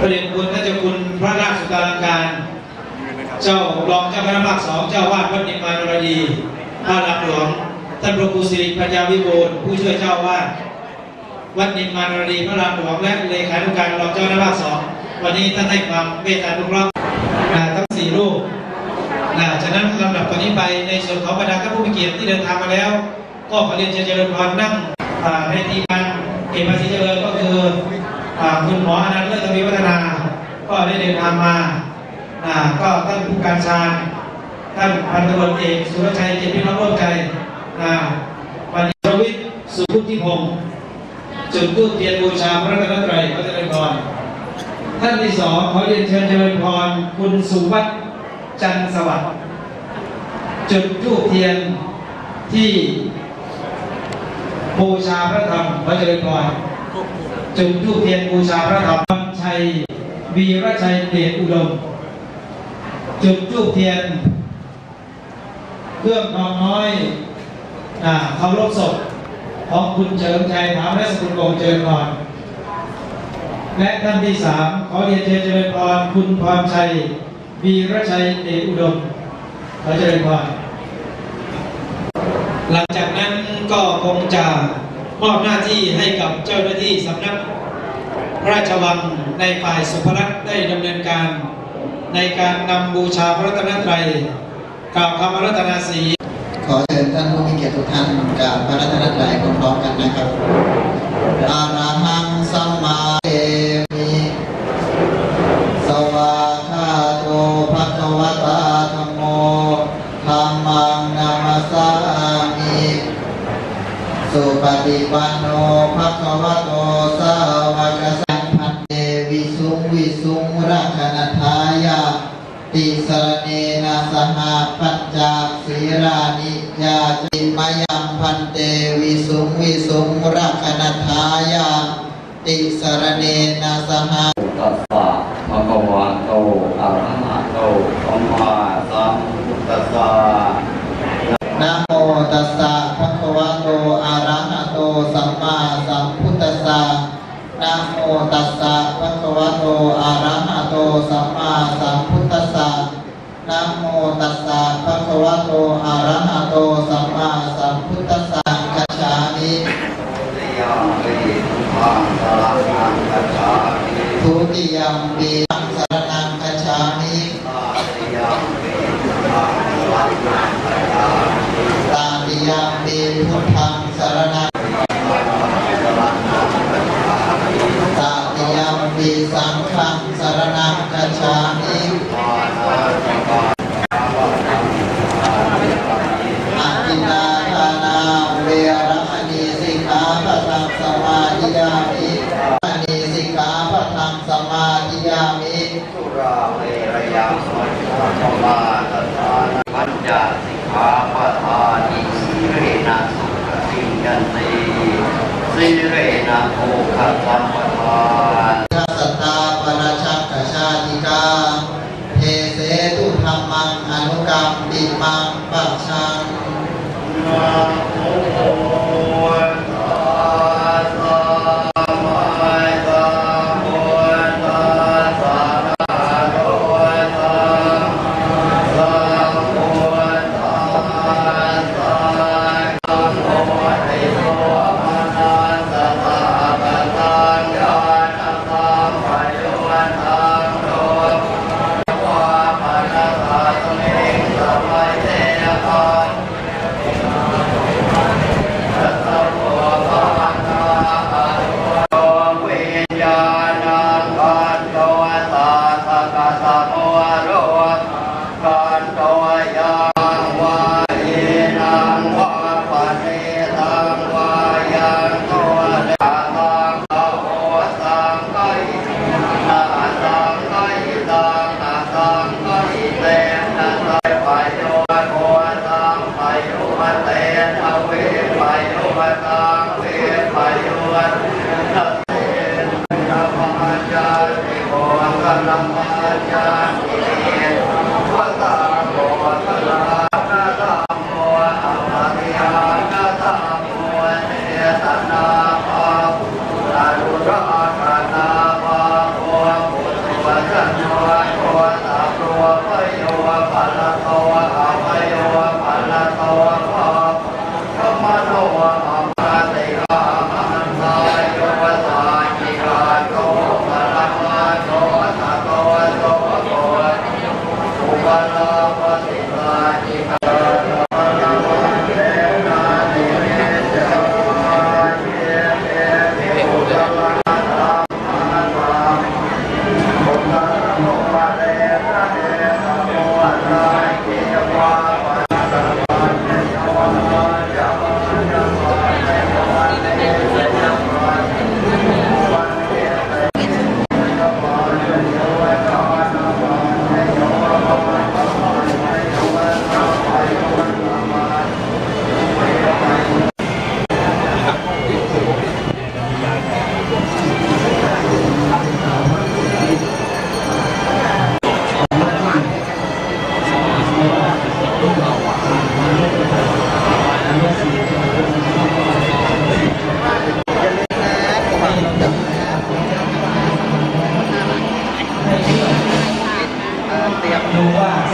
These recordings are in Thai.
พระเดชคุณท่านเจ้าคุณพระราชสุการลังการ เจ้ารองเจ้าคณะภาคสองเจ้าวาดวัดนิมมานรดีพระรับหลวงท่านพระครูสิริปัญญาวิบูลผู้ช่วยเจ้าวาดวัดนิมมานรดีพระรามหลวงและเลขานุการรองเจ้าคณะภาคสองวันนี้ท่านให้ความเมตตาทุกรอบทั้งสี่รูปนะฉะนั้นลำดับตอนนี้ไปในส่วนของบรรดาท่านผู้มีเกียรติที่เดินทางมาแล้ว ก็ขอเรียนเชิญเจริญพรนั่งในทีมงานเอกภาษีเจริญก็คือ คุณหมออนันต์เลิศทวีวัฒนา ก็ได้เดินทางมาก็ท่านผู้การชาญท่านพันตำรวจเอกสุรชัยเกียรติพิพัฒน์ร่วมใจอ่าวันนี้ประวิทย์สุพุทธิพงศ์จุดทูปเทียนบูชาพระรัตนตรัยพระเจริญพรท่านที่สองขอเรียนเชิญเจริญพรคุณสุวัฒน์จันทร์สวัสดิ์จุดทูปเทียนที่บูชาพระธรรมพระเจริญพร จุดทูปเทียนบูชาพระธรรมชัยวีรชัยเดชอุดม จุดทูปเทียน เครื่องทองน้อยอ่าเคารพศพของคุณเฉลิมชัยถามและสกุลวงเจริญพรและท่านที่สามขอเรียนเชิญเจริญพรคุณพรชัยวีรชัยเดชอุดมขอเจริญพรหลังจากนั้นก็คงจะ มอบหน้าที่ให้กับเจ้าหน้าที่สำนักพระราชวังในฝ่ายสุภรัตน์ได้ดำเนินการ ในการนำบูชาพระรัตนตรัยกล่าวคำรัตนาสีขอเชิญท่านผู้มีเกียรติทุกท่านกราบพระรัตนตรัยพร้อมๆกันนะครับอาราหังสัมมา ฏิปันโนภะคะวะโตสาวกสังฆเตวิสุงวิสุงรักนัทายาติสรเนนะสหปัญจศีรานิยาจิมยังพันเตวิสุงวิสุงรักนัทายาติสรเนนะสหตัสสะภะคะวะโตอะระหะโตสัมมาสัมพุทธัสสะ know.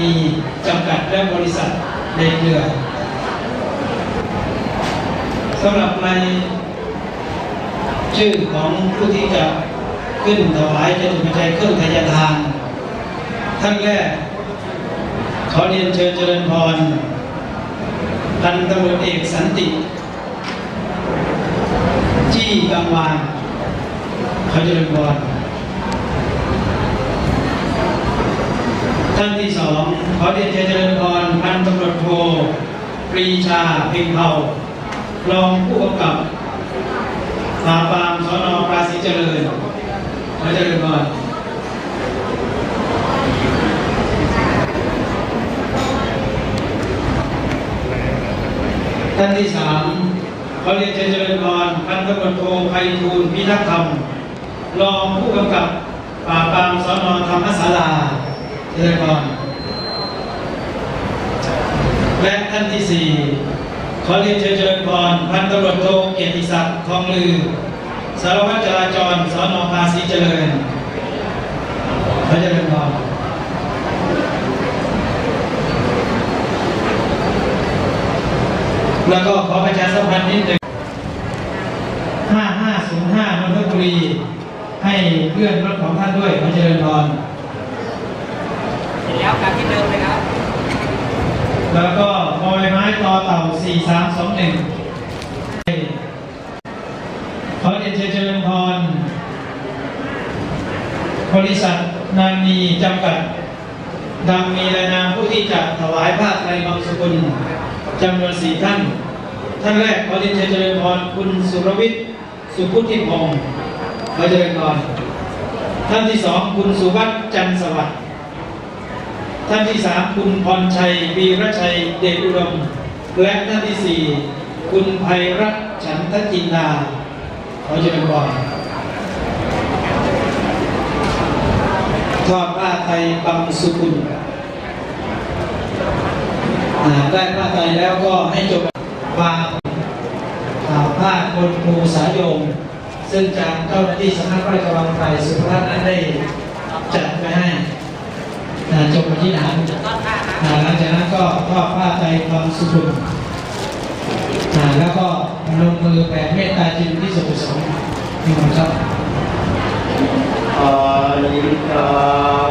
นีจำกัดและบริษัทในเครือสำหรับในชื่อของผู้ที่จะขึ้นถวายจะถูกปัจจัยเครื่องทายทานท่านแรกขอเรียนเชิญเจริญพรพันตำรวจเอกสันติ จี้กังวานขอเจริญพร ท่านที่สองขอเรียนเชิญเจริญพรพันตำรวจโทปรีชาเพ็งเผารองผู้กำกับปราบปรามสนปราศีเจริญขอเจริญพรท่านที่สามขอเรียนเชิญเจริญพรพันตำรวจโทไพฑูรย์พิทักษ์ธรรม รองผู้กำกับปราบปรามสนธรรมศาลา เจริญพรและท่านที่สี่ขอเรียนเชิญเจริญพรพันตำรวจโทเกียรติศักดิ์ทองลือ สารวัตรจราจรสนภาษีเจริญขอเจริญพรแล้วก็ขอประชาสัมพันธ์นิดหนึ่ง5505นนทบุรีให้เลื่อนรถของท่านด้วยขอเจริญพรจแล้วการที่เดิมเลยครับ แล้วก็บอยไม้ต่อเต่า 4321 ขอเรียนเชิญเริญพร บริษัทนานีจำกัด ดังมีรายนามผู้ที่จะถวายผ้าไตรบางสกุลจำนวนสี่ท่าน ท่านแรกขอเรียนเชิญเริญพรคุณสุรวิทย์ สุพุทธิพงศ์ขอเจริญพรท่านที่สองคุณสุวัฒน์จันทร์สวัสดิ์ ท่านที่สามคุณพรชัยวีรชัยเดชอุดม และท่านที่สี่คุณไพรัตน์ฉันทจินดาขอเจริญพรทอดผ้าไทยบางสุกุลอ่าได้ผ้าไทยแล้วก็ให้จบวางอ่าผ้าบนภูสายโยมซึ่งจากเจ้าหน้าที่สำนักพระราชวังฝ่ายสุภาพนั้นได้จัดไว้ให้ จบมาที่ฐานหลังจากนั้นก็ทอดผ้าไทยบามสุขุมแล้วก็ลงมือแผ่เมตตาจิตที่สุดสงค์มีความครับอริกา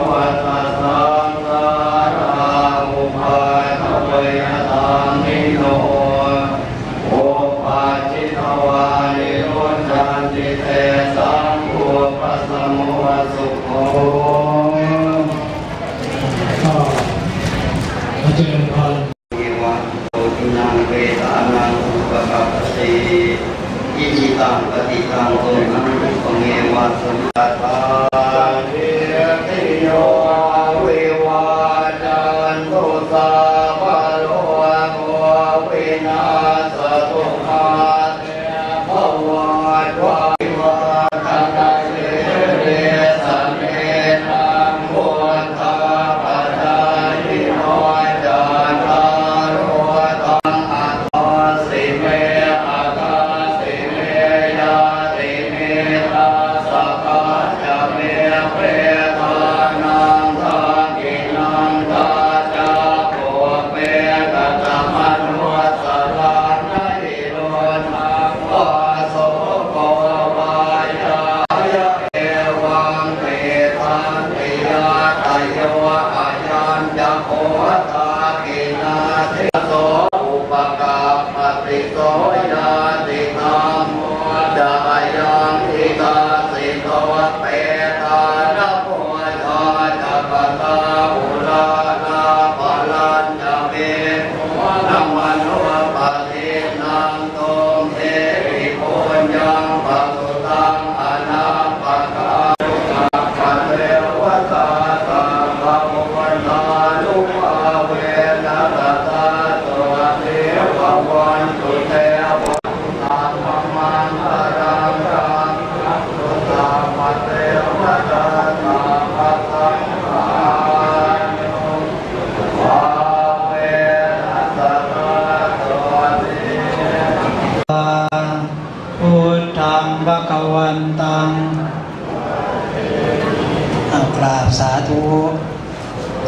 วัตสังสาราอุปาทเวยตังนิโนโอปาจิตวานิโรจันติเตสังโฆปัสสโมสุโข ก็ขอเจริญพร เอวะโตทินังเวสานังอุปกัปปติ อิจิตังปฏิตังตุนังอุปเมวะสุตตา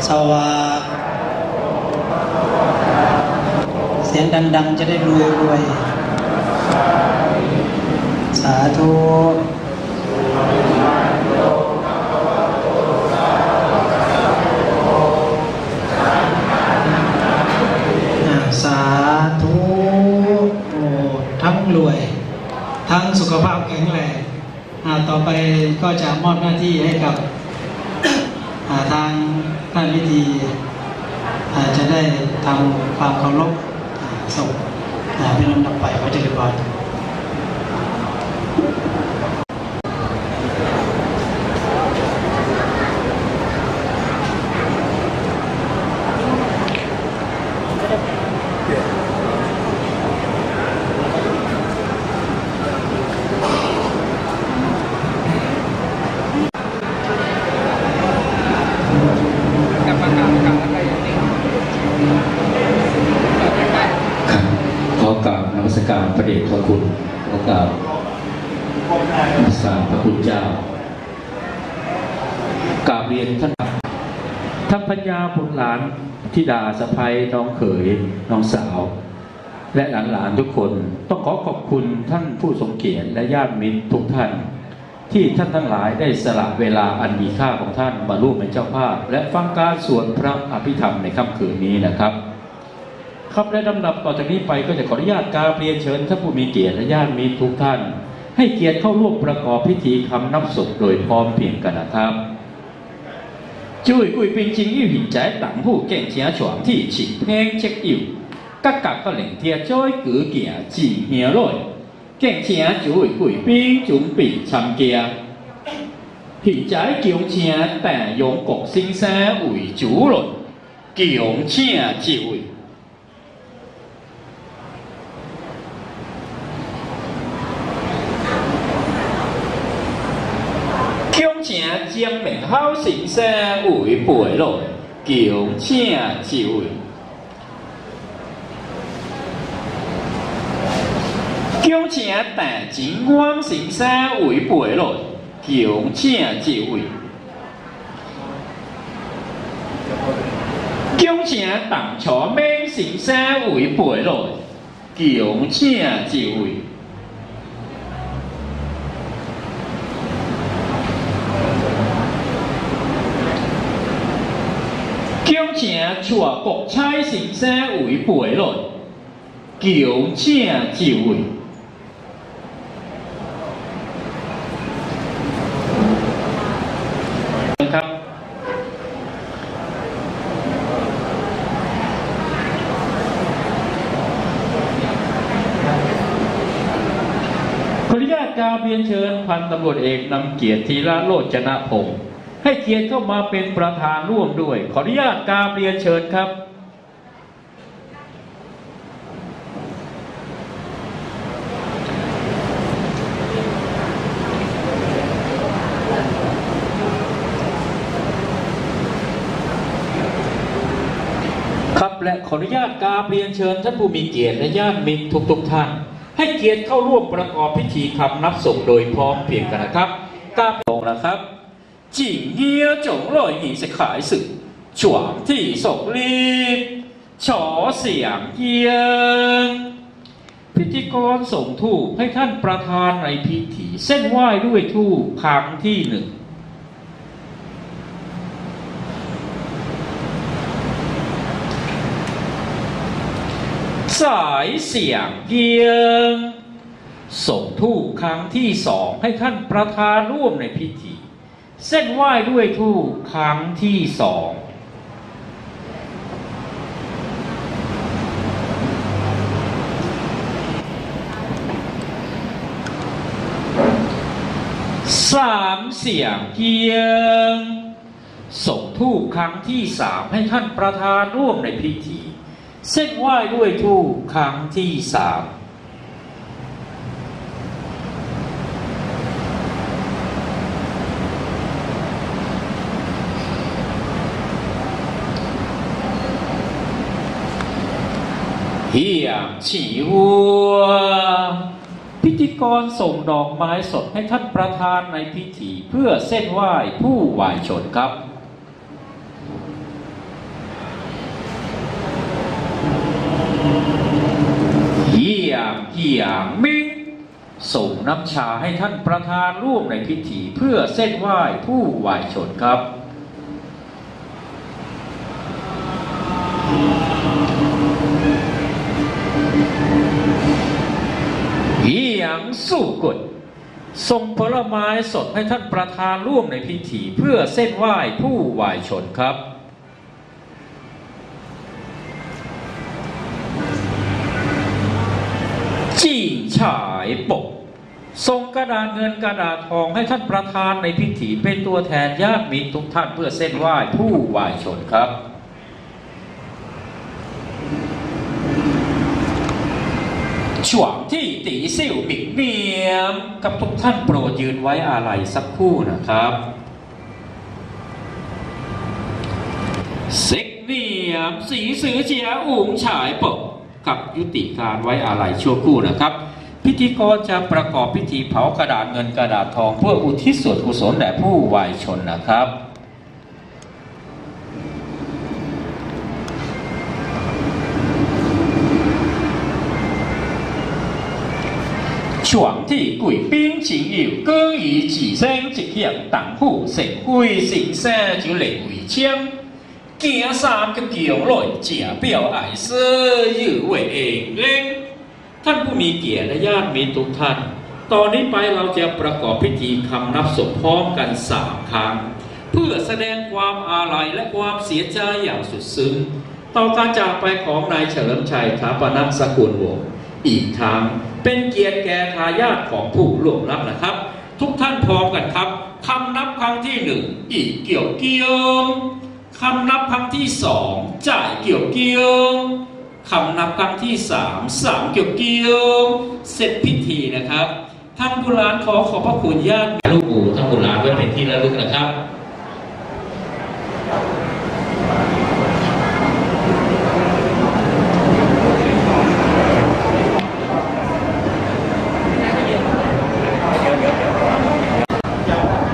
สาวาเสียงดัง ๆ จะได้รวยรวยสาธุสาธุทั้งรวย ทั้งสุขภาพแข็งแรงต่อไปก็จะมอบหน้าที่ให้กับ ทางท่านพิธีจะได้ทำความเคารพศพเป็นลำดับไปพระเจ้าอยู่หัว กับประกาศกับอะไรอย่างนี้ ครับขอกราบนมัสการพระเดชพระคุณขอกราบนมัสการพระคุณเจ้ากราบเรียน ท่านท่านพัญญาบุตรหลานธิดาสะพ้ยน้องเขยน้องสาว และหลานๆทุกคน ต้องขอขอบคุณท่านผู้ทรงเกียรติและญาติมิตรทุกท่าน ที่ท่านทั้งหลายได้สละเวลาอันมีค่าของท่านมาร่วมเป็นเจ้าภาพ และฟังการสวดพระอภิธรรมในค่ำคืนนี้นะครับครับและลำดับต่อจากนี้ไปก็จะขออนุญาตกาบเรียนเชิญท่านผู้มีเกียรติและญาติมิตรทุกท่าน ให้เกียรติเข้าร่วมประกอบพิธีคำนับศพโดยพร้อมเพียงกันนะครับ 这位贵宾真有人才，丈府见证全体，亲朋戚友，各家各邻听，再举行真热论。敬请诸位贵宾准备参加。现在恭请大勇国先生为主轮，敬请这位。好先生为本人求请就位。就像大金光先生为本人就请就位。就像大桥买新衫为本人就请就位。恭请蔡国彩先生为陪落，恭请这位。ครับ ขออนุญาตกราบเรียนเชิญพันตำรวจเอกนำเกียรติธีระโรจนพงศ์ ให้เกียรติเข้ามาเป็นประธานร่วมด้วย ขออนุญาตกราบเรียนเชิญครับครับและขออนุญาตกราบเรียนเชิญท่านผู้มีเกียรติและญาติมิตรทุกๆท่าน ให้เกียรติเข้าร่วมประกอบพิธีคำนับศพโดยพร้อมเพรียงกันนะครับกราบลงนะครับ จิงเฮียจงลอยหีสิขายสึกฉวางที่ศกรีบฉอเสียงเยียงพิธีกรส่งทูปให้ท่านประธานในพิธีเส้นไหว้ด้วยทูปครั้งที่หนึ่งสายเสียงเกียง ส่งทูปครั้งที่สองให้ท่านประธานร่วมในพิธี เส้นไหว้ด้วยทูปครั้งที่สองสามเสียงเกียง ส่งทูปครั้งที่สามให้ท่านประธานร่วมในพิธี เส้นไหว้ด้วยทูปครั้งที่สาม เฮียฉีวัว พิธีกรส่งดอกไม้สดให้ท่านประธานในพิธีเพื่อเส้นไหว้ผู้วายชนครับเฮียเฮียมิงส่งน้ำชาให้ท่านประธานร่วมในพิธีเพื่อเส้นไหว้ผู้วายชนครับ ยงสู้กฎส่งผลไม้สดให้ท่านประธานร่วมในพิธีเพื่อเส้นไหว้ผู้วายชนครับ จี้ฉายปกส่งกระดาษเงินกระดาษทองให้ท่านประธานในพิธีเป็นตัวแทนญาติมิตรทุกท่านเพื่อเส้นไหว้ผู้วายชนครับ ช่วงที่ตีซิ่วบิกเมียม กับทุกท่านโปรดยืนไว้อาลัยสักครู่นะครับเซ็กเนียมสีสือเจียอุ๋งฉายปกกับยุติการไว้อาลัยชั่วครู่นะครับ พิธีกรจะประกอบพิธีเผากระดาษเงินกระดาษทอง เพื่ออุทิศส่วนกุศลแด่ผู้วายชนนะครับ 爽铁贵兵情友，耕于自身一向党府社会神山就列为枪。惊三个强来，假表爱色有为เองท่านผู้มีเกียรติและญาติมิตรทุกท่าน ตอนนี้ไปเราจะประกอบพิธีคำนับศพพร้อมกันสามครั้ง เพื่อแสดงความอาลัยและความเสียใจอย่างสุดซึ้ง ต่อการจากไปของนายเฉลิมชัยถาปนัสกุลวงศ์ อีกทั้งเป็นเกียรติแก่ทายาทของผู้ล่วงลับนะครับ ทุกท่านพร้อมกันครับคำนับครั้งที่หนึ่งอีกเกี่ยวเกี่ยวคำนับครั้งที่สองจ่ายเกี่ยวเกี่ยวคำนับครั้งที่สามสามเกี่ยวเกี่ยวเสร็จพิธีนะครับ ท่านบุรานขอขอบพระคุณญาติลูกหมูท่านบุรานไว้เป็นที่ระลึกนะครับ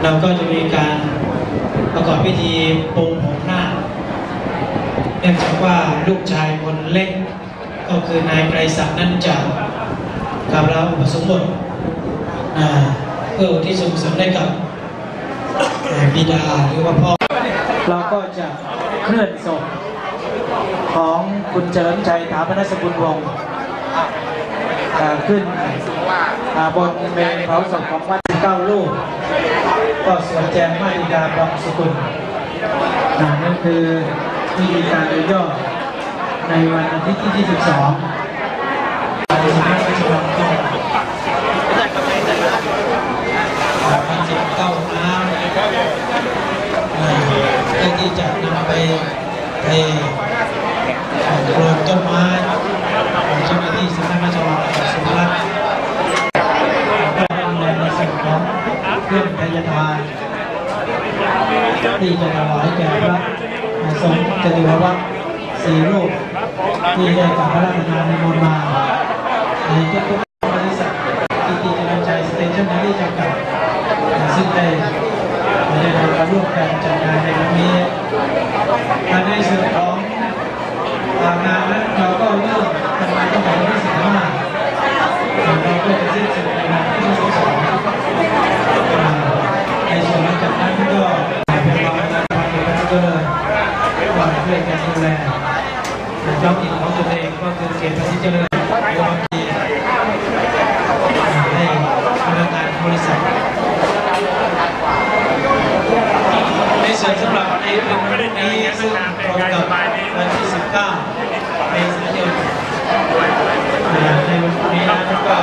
เราก็จะมีการประกอบพิธีปรงผมหน้าเนื่องจากว่าลูกชายคนเล็ก ก็คือนายไกรศักดิ์นั้นจะกับเราอุปสมบทเพื่อที่ส่งเสริมให้กับอ่าบิดาหรือว่าพ่อ เราก็จะเคลื่อนศพของคุณเฉลิมชัยถาปนสกุลวงศ์ขึ้นอ่าบนเมนเผาศพของวัด เก้าลูกก็สวดแจงมาริดาบองสกุลนั่นคือวิธีการโดยย่อในวันอาทิตย์ที่ 22ในสมัยปัจจุบันก็พันสิบเก้าน้ำอ่าเพื่อที่จะนำไปเทโปรยต้นไม้ของเจ้าหน้าที่สำนักราชวังสุรัตน์ ก็ได้ดูแลในส่วนของเครื่องพยาทาน ที่จะถวายแก่พระสงฆ์จตุรวัตรสี่รูปที่ได้กับพระราชทานในมนมาในทุกๆบริษัทที่ที่จะใจายสเตชันนารีจำกัดซึ่งได้ได้นำมารร่วมกันจัดงานในวันนี้ในส่วนของงานนั้นเราก็เริ่มกันมาตั้งแต่ห้า เราก็จะสิ้นสุดในวันที่22ในส่วนหลังจากนั้นก็เป็นความตั้งใจของเราเลย ว่าช่วยกันดูแลท้องถิ่นของตัวเองก็คือเขตภาษีเจริญโดยบางทีให้พนักงานบริษัทในส่วนสำหรับในวันนี้ซึ่งตรงกับวันที่ 19เมษายนในวันนี้นะครับก็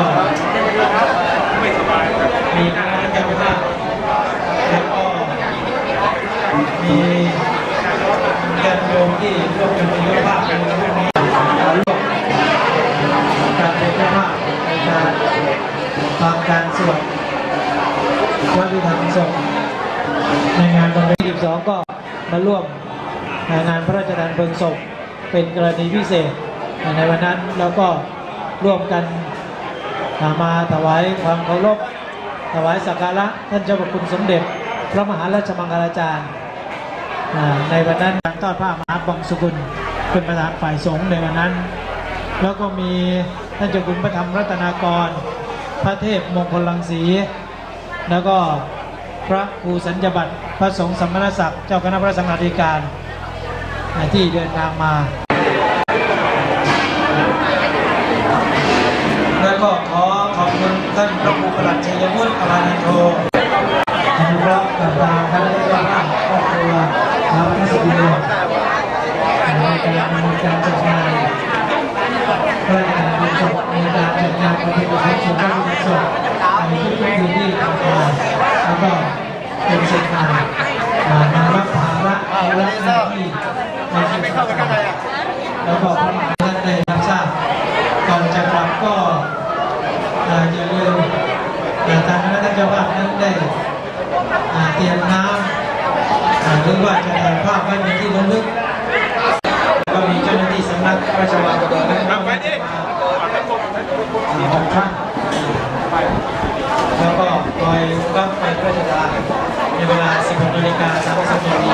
มีคณะกรรมการแล้วก็มี ญาติโยมที่ร่วมกันเป็นเจ้าภาพในวันนี้มาร่วมการเป็นเจ้าภาพในการฟังการสวดพระพิธรรมศพในงานวันที่12 ก็มาร่วมงานพระราชทานเพลิงศพเป็นกรณีพิเศษในวันนั้นเราก็ร่วมกันมาถวายความเคารพถวายสักการะท่านเจ้าพระคุณสมเด็จ พระมหาราชมังคลาจารย์ ในวันนั้นการทอดผ้ามหาบังสุกุลเป็นประธานฝ่ายสงฆ์ในวันนั้น แล้วก็มีท่านเจ้าคุณพระธรรมรัตนากร พระเทพมงคลลังสี แล้วก็พระครูสัญญบัตรพระสงฆ์สมณศักดิ์เจ้าคณะพระสังฆาธิการที่เดินทางมา แล้วก็ขอขอบคุณท่านพระครูประหลัดชัยวุฒิอภานันโทอนุเคราะห์กับทางคณะกรรมการครอบครัวชาวพัทสุรินทร์ในการดำเนินการจัดงานพระราชทานเพลิง ศพในการจัดงานประเพณีสงฆ์พระบรมศพในทุกพื้นที่ต่างๆแล้วก็เป็นเส้นทางมารับภาระภาระหน้าที่ในชีวิตต่าแล้วก็พระมหาท่านได้รับทราบก่อนจะกลับก็อย่าลืมอ่าทางคณะเจ้าวาดนั้นได้เตรียมน้ำหรือว่าจะถ่ายภาพไว้ในที่ระลึก Católica, estamos